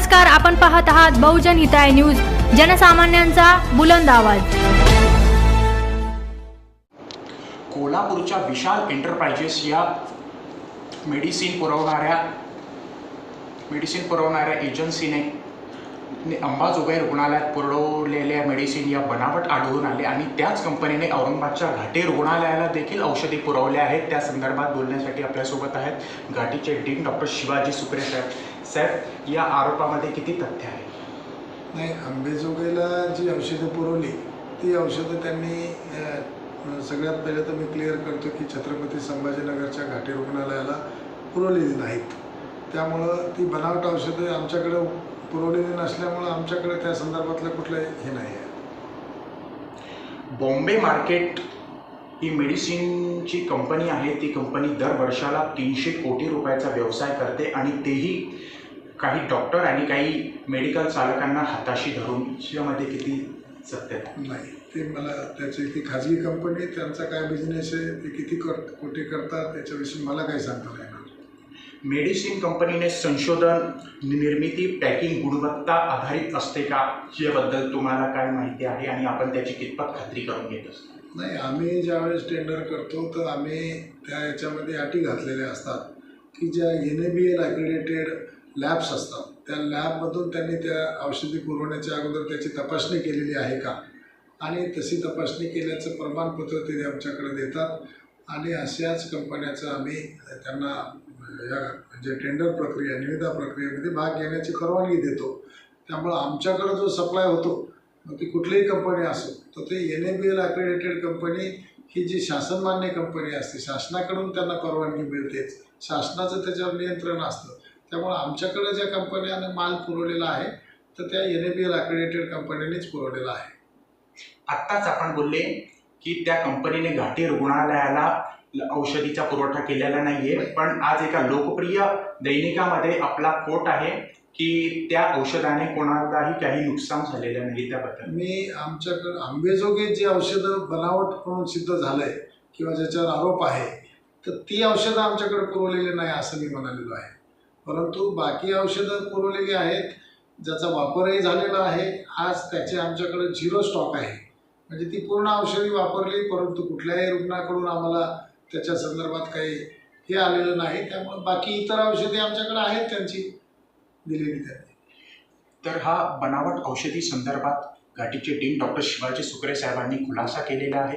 नमस्कार आपण पाहत आहात बहुजन हिताय न्यूज जनसामान्यांचा बुलंद आवाज. कोल्हापूरच्या विशाल एंटरप्राइजेस या मेडिसिन पुरवणाऱ्या मेडिसिन पुरवणाऱ्या एजन्सीने अंबाजोगाई रुग्णालयात पुरवलेल्या मेडिसिन या बनावट आढळून आले आणि त्याच कंपनीने औरंगाबादच्या घाटी रुग्णालयाला देखील औषधी पुरवले आहेत. त्या संदर्भात बोलण्यासाठी आपल्यासोबत आहेत. घाटीचे डीन डॉक्टर शिवाजी सुप्रे साहेब. साहेब या आरोपामध्ये किती तथ्य आहे? नाही आंबेजोगाईला जी औषधं पुरवली ती औषधं त्यांनी सगळ्यात पहिले तर मी क्लिअर करतो की छत्रपती संभाजीनगरच्या घाटी रुग्णालयाला पुरवलेली नाहीत. त्यामुळं ती बनावट औषधं आमच्याकडे पुरवलेली नसल्यामुळं आमच्याकडे त्या संदर्भातलं कुठलं हे नाही आहे. बॉम्बे मार्केट ही मेडिसिनची कंपनी आहे ती कंपनी दर वर्षाला तीनशे कोटी रुपयाचा व्यवसाय करते आणि तेही काही डॉक्टर आणि काही मेडिकल चालकांना हाताशी धरून यामध्ये किती सत्य नाही ते मला त्याची ती खाजगी कंपनी त्यांचा काय बिझनेस आहे ते किती कर कोटी करतात त्याच्याविषयी मला काही सांगता नाही मेडिसिन कंपनीने संशोधन निर्मिती पॅकिंग गुणवत्ता आधारित असते का? याबद्दल तुम्हाला काय माहिती आहे आणि आपण त्याची कितपत खात्री करून घेत असतो? नाही आम्ही ज्यावेळेस टेंडर करतो तर आम्ही त्या याच्यामध्ये अटी घातलेल्या असतात. की ज्या N A B L accredited labs असतात. त्या लॅबमधून त्यांनी त्या औषधी पुरवण्याच्या अगोदर त्याची तपासणी केलेली आहे का? आणि तशी तपासणी केल्याचं प्रमाणपत्र ते आमच्याकडे देतात. आणि अशाच कंपन्याचं आम्ही त्यांना या जे टेंडर प्रक्रिया निविदा प्रक्रियेमध्ये भाग घेण्याची परवानगी देतो. त्यामुळं आमच्याकडं जो सप्लाय होतो मग ती कुठलीही कंपनी असो तर ते N A B L accredited company ही जी शासनमान्य कंपनी असते शासनाकडून त्यांना परवानगी मिळतेच. शासनाचं त्याच्यावर नियंत्रण असतं. त्यामुळे आमच्याकडे ज्या कंपन्याने माल पुरवलेला आहे तर त्या N A B L accredited कंपनीनेच पुरवलेला आहे. आत्ताच आपण बोलले की त्या कंपनीने घाटी रुग्णालयाला औषधीचा पुरवठा केलेला नाहीये पण आज एका लोकप्रिय दैनिकामध्ये आपला कोट आहे की त्या औषधाने कोणालाही काही नुकसान झालेलं नाही त्याबद्दल. मी आमच्याकडं आंबेजोगे जी औषधं बनावट म्हणून सिद्ध झालं आहे किंवा ज्याच्यावर आरोप आहे तर ती औषधं आमच्याकडे पुरवलेली नाही असं मी म्हणालेलो आहे. परंतु बाकी औषधं पुरवलेली आहेत ज्याचा वापरही झालेला आहे आज त्याचे आमच्याकडे झिरो स्टॉक आहे. म्हणजे ती पूर्ण औषधी वापरली परंतु कुठल्याही रुग्णाकडून आम्हाला त्याच्या संदर्भात काही हे आलेलं नाही. त्यामुळे बाकी इतर औषधे आमच्याकडे आहेत त्यांची दिलेली त्यांनी. तर हा बनावट औषधी संदर्भात घाटीचे डीन डॉक्टर शिवाजी सुकरे साहेबांनी खुलासा केलेला आहे.